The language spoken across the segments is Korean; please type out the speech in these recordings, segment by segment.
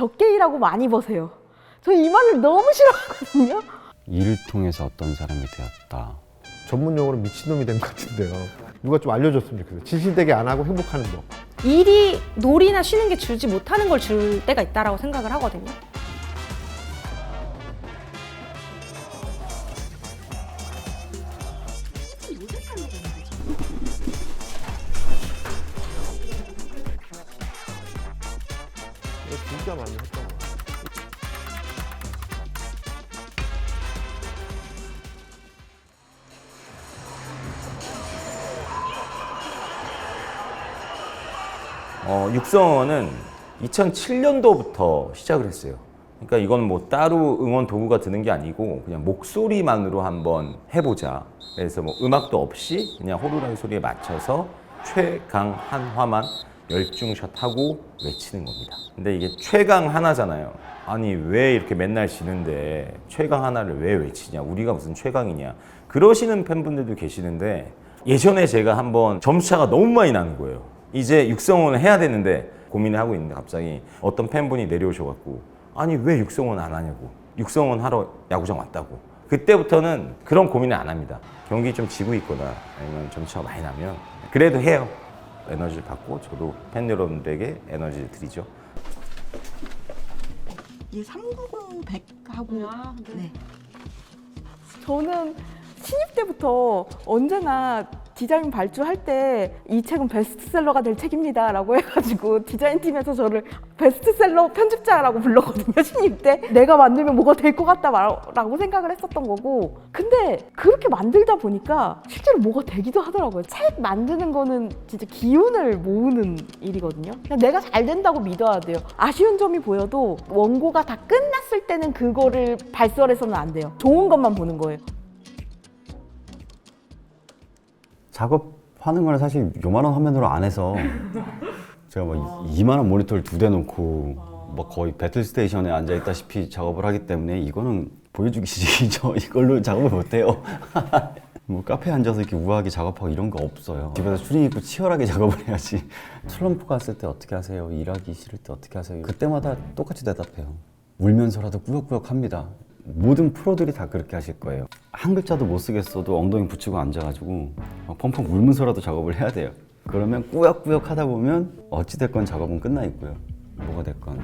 적게 일하고 많이 버세요. 저 이 말을 너무 싫어하거든요. 일을 통해서 어떤 사람이 되었다. 전문 용어로 미친놈이 된 것 같은데요. 누가 좀 알려줬으면 좋겠어요. 진실되게 안 하고 행복하는 법. 일이 놀이나 쉬는 게 주지 못하는 걸 줄 때가 있다라고 생각을 하거든요. 진짜 많이 했던 거. 어, 육성원은 2007년도부터 시작을 했어요. 그러니까 이건 뭐 따로 응원 도구가 드는 게 아니고 그냥 목소리만으로 한번 해보자. 그래서 뭐 음악도 없이 그냥 호루라기 소리에 맞춰서 최강 한화만 열중샷 하고 외치는 겁니다. 근데 이게 최강 하나잖아요. 아니 왜 이렇게 맨날 지는데 최강 하나를 왜 외치냐? 우리가 무슨 최강이냐? 그러시는 팬분들도 계시는데 예전에 제가 한번 점수차가 너무 많이 나는 거예요. 이제 육성원을 해야 되는데 고민을 하고 있는데 갑자기 어떤 팬분이 내려오셔갖고 아니 왜 육성원 안 하냐고 육성원 하러 야구장 왔다고 그때부터는 그런 고민을 안 합니다 경기 좀 지고 있거나 아니면 점수차가 많이 나면 그래도 해요 에너지를 받고 저도 팬 여러분들에게 에너지를 드리죠 이 390, 100하고 네. 저는 신입 때부터 언제나 디자인 발주할 때 이 책은 베스트셀러가 될 책입니다 라고 해가지고 디자인팀에서 저를 베스트셀러 편집자라고 불렀거든요 신입 때. 내가 만들면 뭐가 될 것 같다 라고 생각을 했었던 거고. 근데 그렇게 만들다 보니까 실제로 뭐가 되기도 하더라고요. 책 만드는 거는 진짜 기운을 모으는 일이거든요. 내가 잘 된다고 믿어야 돼요. 아쉬운 점이 보여도 원고가 다 끝났을 때는 그거를 발설해서는 안 돼요. 좋은 것만 보는 거예요 작업하는 거는 사실 요만한 화면으로 안 해서 제가 뭐 이만한 모니터를 두 대 놓고 뭐 거의 배틀 스테이션에 앉아 있다시피 작업을 하기 때문에 이거는 보여주기 싫죠. 이걸로 작업을 못 해요. 뭐 카페에 앉아서 이렇게 우아하게 작업하고 이런 거 없어요. 집에서 추리 입고 치열하게 작업을 해야지. 슬럼프가 왔을 때 어떻게 하세요? 일하기 싫을 때 어떻게 하세요? 그때마다 똑같이 대답해요. 울면서라도 꾸역꾸역 합니다. 모든 프로들이 다 그렇게 하실 거예요. 한 글자도 못 쓰겠어도 엉덩이 붙이고 앉아가지고 막 펑펑 울면서라도 작업을 해야 돼요. 그러면 꾸역꾸역 하다 보면 어찌됐건 작업은 끝나 있고요. 뭐가 됐건.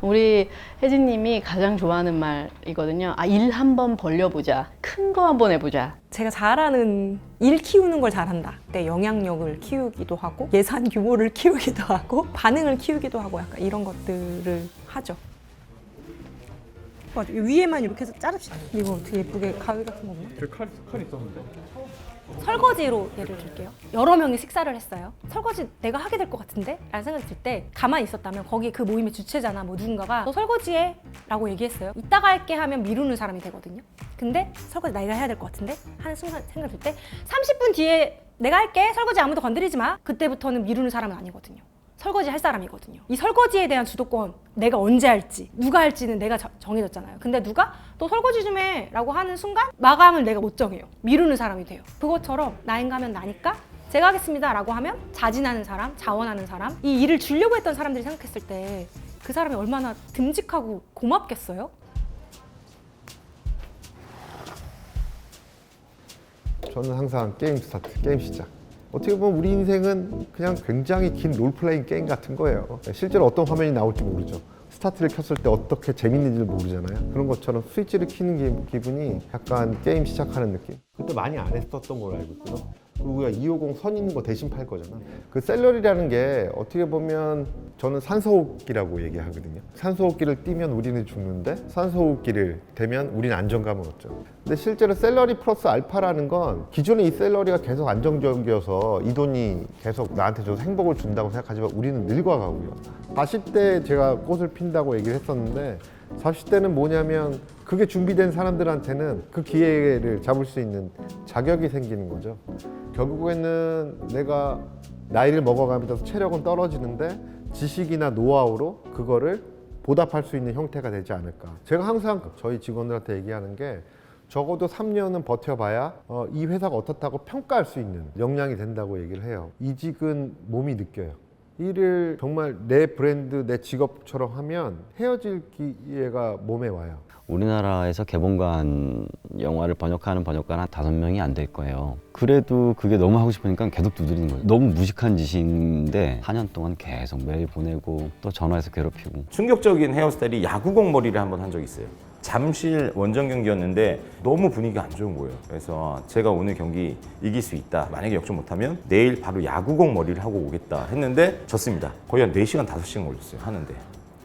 우리 혜진님이 가장 좋아하는 말이거든요. 아, 일 한번 벌려보자. 큰 거 한번 해보자. 제가 잘하는 일 키우는 걸 잘한다. 내 영향력을 키우기도 하고 예산 규모를 키우기도 하고 반응을 키우기도 하고 약간 이런 것들을 하죠. 맞아. 위에만 이렇게 해서 자릅시다. 이거 어떻게 예쁘게 가위 같은 거 없나? 칼, 칼 있었는데. 설거지로 예를 들게요. 여러 명이 식사를 했어요. 설거지 내가 하게 될 것 같은데? 라는 생각이 들 때 가만히 있었다면 거기 그 모임의 주체자나 뭐 누군가가 너 설거지해? 라고 얘기했어요. 이따가 할게 하면 미루는 사람이 되거든요. 근데 설거지 내가 해야 될 것 같은데? 하는 순간 생각이 들 때 30분 뒤에 내가 할게 설거지 아무도 건드리지 마. 그때부터는 미루는 사람은 아니거든요. 설거지 할 사람이거든요. 이 설거지에 대한 주도권 내가 언제 할지 누가 할지는 내가 저- 정해졌잖아요. 근데 누가 또 설거지 좀 해라고 하는 순간 마감을 내가 못 정해요. 미루는 사람이 돼요. 그것처럼 나인가면 나니까 제가 하겠습니다 라고 하면 자진하는 사람, 자원하는 사람, 이 일을 주려고 했던 사람들이 생각했을 때 그 사람이 얼마나 듬직하고 고맙겠어요? 저는 항상 게임 스타트, 게임 시작. 어떻게 보면 우리 인생은 그냥 굉장히 긴 롤플레잉 게임 같은 거예요. 실제로 어떤 화면이 나올지 모르죠. 스타트를 켰을 때 어떻게 재밌는지를 모르잖아요. 그런 것처럼 스위치를 키는 기, 기분이 약간 게임 시작하는 느낌. 그때 많이 안 했었던 걸로 알고 있거든. 우리가 250 선 있는 거 대신 팔 거잖아. 그 셀러리라는 게 어떻게 보면 저는 산소호흡기라고 얘기하거든요. 산소호흡기를 띄면 우리는 죽는데 산소호흡기를 대면 우리는 안정감을 얻죠. 근데 실제로 셀러리 플러스 알파라는 건 기존에 이 셀러리가 계속 안정적이어서 이 돈이 계속 나한테 줘서 행복을 준다고 생각하지만 우리는 늙어가고요. 40대 제가 꽃을 핀다고 얘기를 했었는데 40대는 뭐냐면 그게 준비된 사람들한테는 그 기회를 잡을 수 있는 자격이 생기는 거죠. 결국에는 내가 나이를 먹어가면서 체력은 떨어지는데 지식이나 노하우로 그거를 보답할 수 있는 형태가 되지 않을까. 제가 항상 저희 직원들한테 얘기하는 게 적어도 3년은 버텨봐야 어, 이 회사가 어떻다고 평가할 수 있는 역량이 된다고 얘기를 해요. 이직은 몸이 느껴요. 일을 정말 내 브랜드, 내 직업처럼 하면 헤어질 기회가 몸에 와요. 우리나라에서 개봉관 영화를 번역하는 번역가는 한 다섯 명이 안 될 거예요. 그래도 그게 너무 하고 싶으니까 계속 두드리는 거예요. 너무 무식한 짓인데 4년 동안 계속 매일 보내고 또 전화해서 괴롭히고 충격적인 헤어스타일이 야구공 머리를 한번 한 적이 있어요. 잠실 원정 경기였는데 너무 분위기가 안 좋은 거예요. 그래서 제가 오늘 경기 이길 수 있다. 만약에 역전 못하면 내일 바로 야구공 머리를 하고 오겠다 했는데 졌습니다. 거의 한 4시간, 5시간 걸렸어요. 하는데.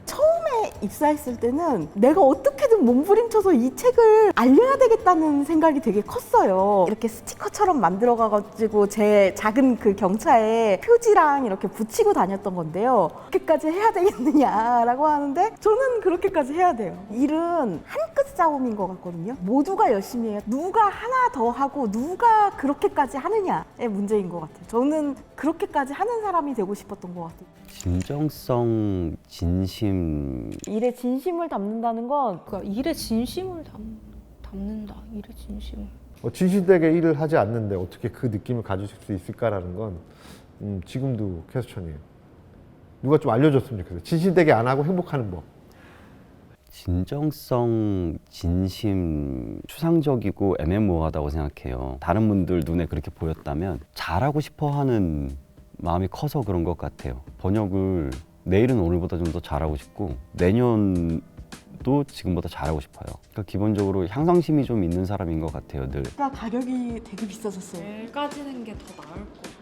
처음에 입사했을 때는 내가 어떻게든 몸부림쳐서 이 책을 알려야 되겠다는 생각이 되게 컸어요. 이렇게 스티커처럼 만들어가지고 제 작은 그 경차에 표지랑 이렇게 붙이고 다녔던 건데요. 그렇게까지 해야 되겠느냐라고 하는데 저는 그렇게까지 해야 돼요. 일은 한 끗 싸움인 것 같거든요. 모두가 열심히 해요. 누가 하나 더 하고 누가 그렇게까지 하느냐의 문제인 것 같아요. 저는 그렇게까지 하는 사람이 되고 싶었던 것 같아요. 진정성, 진심 일에 진심을 담는다는 건 그러니까 일에 진심을 담, 담는다. 일에 진심을. 어, 진실되게 일을 하지 않는데 어떻게 그 느낌을 가지실 수 있을까라는 건 음, 지금도 퀘스천이에요. 누가 좀 알려줬으면 좋겠어요. 진실되게 안 하고 행복하는 법. 진정성, 진심 추상적이고 애매모호하다고 생각해요. 다른 분들 눈에 그렇게 보였다면 잘하고 싶어 하는 마음이 커서 그런 것 같아요. 번역을 내일은 오늘보다 좀 더 잘하고 싶고 내년도 지금보다 잘하고 싶어요. 그러니까 기본적으로 향상심이 좀 있는 사람인 것 같아요, 늘. 가격이 되게 비싸졌어요. 내일 까지는 게 더 나을 거.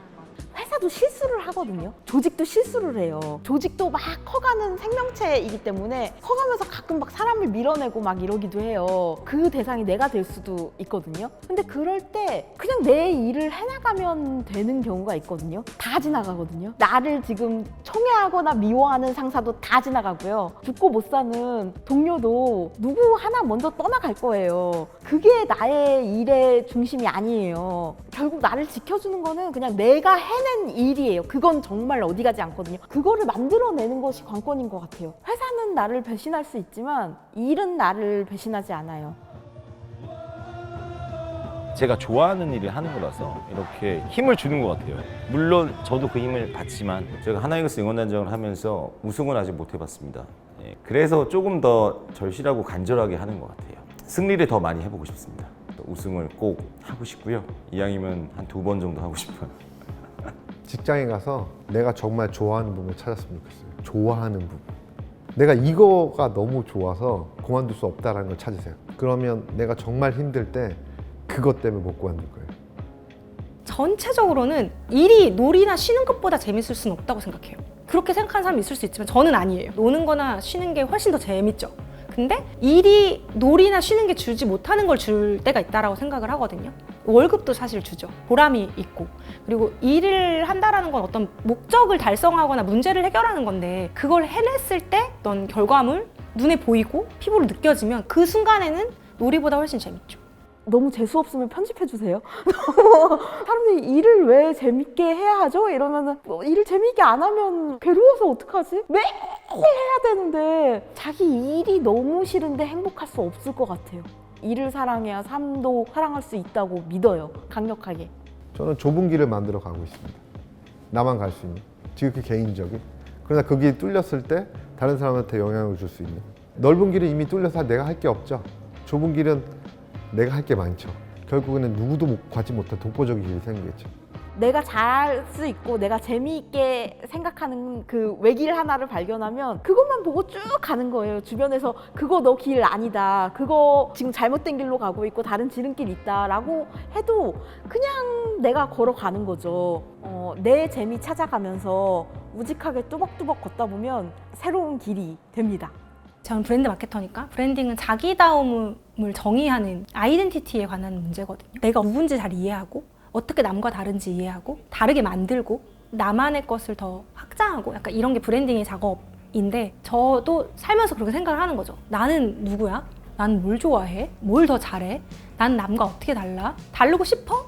회사도 실수를 하거든요. 조직도 실수를 해요. 조직도 막 커가는 생명체이기 때문에 커가면서 가끔 막 사람을 밀어내고 막 이러기도 해요. 그 대상이 내가 될 수도 있거든요. 근데 그럴 때 그냥 내 일을 해나가면 되는 경우가 있거든요. 다 지나가거든요. 나를 지금 청해하거나 미워하는 상사도 다 지나가고요. 죽고 못 사는 동료도 누구 하나 먼저 떠나갈 거예요. 그게 나의 일의 중심이 아니에요. 결국 나를 지켜주는 거는 그냥 내가 해낸 일이에요. 그건 정말 어디 가지 않거든요. 그거를 만들어내는 것이 관건인 것 같아요. 회사는 나를 배신할 수 있지만 일은 나를 배신하지 않아요. 제가 좋아하는 일을 하는 거라서 이렇게 힘을 주는 것 같아요. 물론 저도 그 힘을 받지만 제가 하나이글스 응원단장을 하면서 우승은 아직 못 해봤습니다. 예, 그래서 조금 더 절실하고 간절하게 하는 것 같아요. 승리를 더 많이 해보고 싶습니다. 또 우승을 꼭 하고 싶고요. 이왕이면 한 두 번 정도 하고 싶어요. 직장에 가서 내가 정말 좋아하는 부분을 찾았으면 좋겠어요. 좋아하는 부분. 내가 이거가 너무 좋아서 그만둘 수 없다라는 걸 찾으세요. 그러면 내가 정말 힘들 때 그것 때문에 못 그만둘 거예요. 전체적으로는 일이 놀이나 쉬는 것보다 재밌을 수는 없다고 생각해요. 그렇게 생각하는 사람이 있을 수 있지만 저는 아니에요. 노는 거나 쉬는 게 훨씬 더 재밌죠. 근데 일이 놀이나 쉬는 게 주지 못하는 걸 줄 때가 있다라고 생각을 하거든요. 월급도 사실 주죠. 보람이 있고. 그리고 일을 한다라는 건 어떤 목적을 달성하거나 문제를 해결하는 건데 그걸 해냈을 때 어떤 결과물 눈에 보이고 피부로 느껴지면 그 순간에는 놀이보다 훨씬 재밌죠. 너무 재수 없으면 편집해 주세요. 사람들이 일을 왜 재밌게 해야 하죠? 이러면은 뭐 일을 재밌게 안 하면 괴로워서 어떡하지? 매일 해야 되는데 자기 일이 너무 싫은데 행복할 수 없을 것 같아요. 일을 사랑해야 삶도 사랑할 수 있다고 믿어요. 강력하게. 저는 좁은 길을 만들어 가고 있습니다. 나만 갈 수 있는 지극히 개인적인. 그러나 그 길이 뚫렸을 때 다른 사람한테 영향을 줄 수 있는. 넓은 길은 이미 뚫려서 내가 할 게 없죠. 좁은 길은 내가 할 게 많죠. 결국에는 누구도 못- 가지 못한 독보적인 길이 생기겠죠. 내가 잘할 수 있고 내가 재미있게 생각하는 그 외길 하나를 발견하면 그것만 보고 쭉 가는 거예요. 주변에서 그거 너 길 아니다. 그거 지금 잘못된 길로 가고 있고 다른 지름길 있다라고 해도 그냥 내가 걸어가는 거죠. 어, 내 재미 찾아가면서 우직하게 뚜벅뚜벅 걷다 보면 새로운 길이 됩니다. 저는 브랜드 마케터니까 브랜딩은 자기다움을 정의하는 아이덴티티에 관한 문제거든요. 내가 누군지 잘 이해하고 어떻게 남과 다른지 이해하고 다르게 만들고 나만의 것을 더 확장하고 약간 이런 게 브랜딩의 작업인데 저도 살면서 그렇게 생각을 하는 거죠. 나는 누구야? 난 뭘 좋아해? 뭘 더 잘해? 난 남과 어떻게 달라? 다르고 싶어?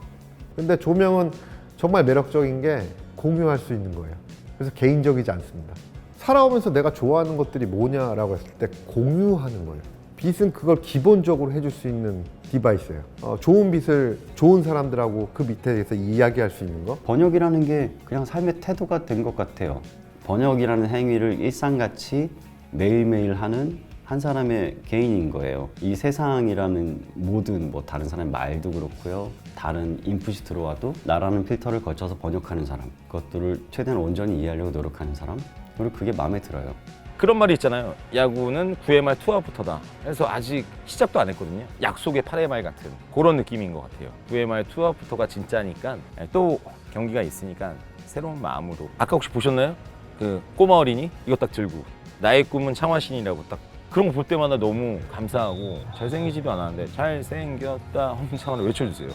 근데 조명은 정말 매력적인 게 공유할 수 있는 거예요. 그래서 개인적이지 않습니다. 살아오면서 내가 좋아하는 것들이 뭐냐라고 했을 때 공유하는 거예요. 빛은 그걸 기본적으로 해줄 수 있는 디바이스예요. 어, 좋은 빛을 좋은 사람들하고 그 밑에서 이야기할 수 있는 거. 번역이라는 게 그냥 삶의 태도가 된 것 같아요. 번역이라는 행위를 일상같이 매일매일 하는 한 사람의 개인인 거예요. 이 세상이라는 모든 뭐 다른 사람의 말도 그렇고요. 다른 인풋이 들어와도 나라는 필터를 거쳐서 번역하는 사람. 그것들을 최대한 온전히 이해하려고 노력하는 사람. 그리고 그게 마음에 들어요. 그런 말이 있잖아요. 야구는 9회 말 투아웃부터다. 그래서 아직 시작도 안 했거든요. 약속의 8회 말 같은 그런 느낌인 것 같아요. 9회 말 투아웃부터가 진짜니까 또 경기가 있으니까 새로운 마음으로. 아까 혹시 보셨나요? 그 꼬마 어린이 이거 딱 들고 나의 꿈은 창화신이라고 딱 그런 거 볼 때마다 너무 감사하고 잘생기지도 않았는데 잘생겼다 홍창화를 외쳐주세요.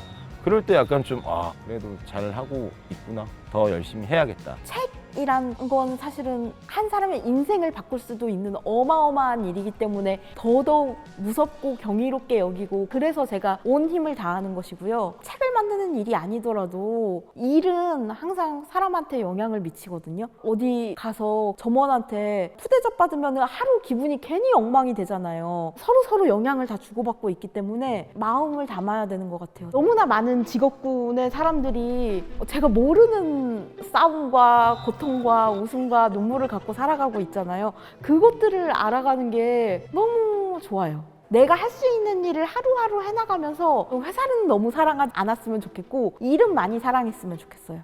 그럴 때 약간 좀 아 그래도 잘 하고 있구나 더 열심히 해야겠다. 책 이란 건 사실은 한 사람의 인생을 바꿀 수도 있는 어마어마한 일이기 때문에 더더욱 무섭고 경이롭게 여기고 그래서 제가 온 힘을 다하는 것이고요. 책을 만드는 일이 아니더라도 일은 항상 사람한테 영향을 미치거든요. 어디 가서 점원한테 푸대접 받으면 하루 기분이 괜히 엉망이 되잖아요. 서로 서로 영향을 다 주고받고 있기 때문에 마음을 담아야 되는 것 같아요. 너무나 많은 직업군의 사람들이 제가 모르는 싸움과 고통과 웃음과 눈물을 갖고 살아가고 있잖아요. 그것들을 알아가는 게 너무 좋아요. 내가 할 수 있는 일을 하루하루 해나가면서 회사는 너무 사랑하지 않았으면 좋겠고 일은 많이 사랑했으면 좋겠어요.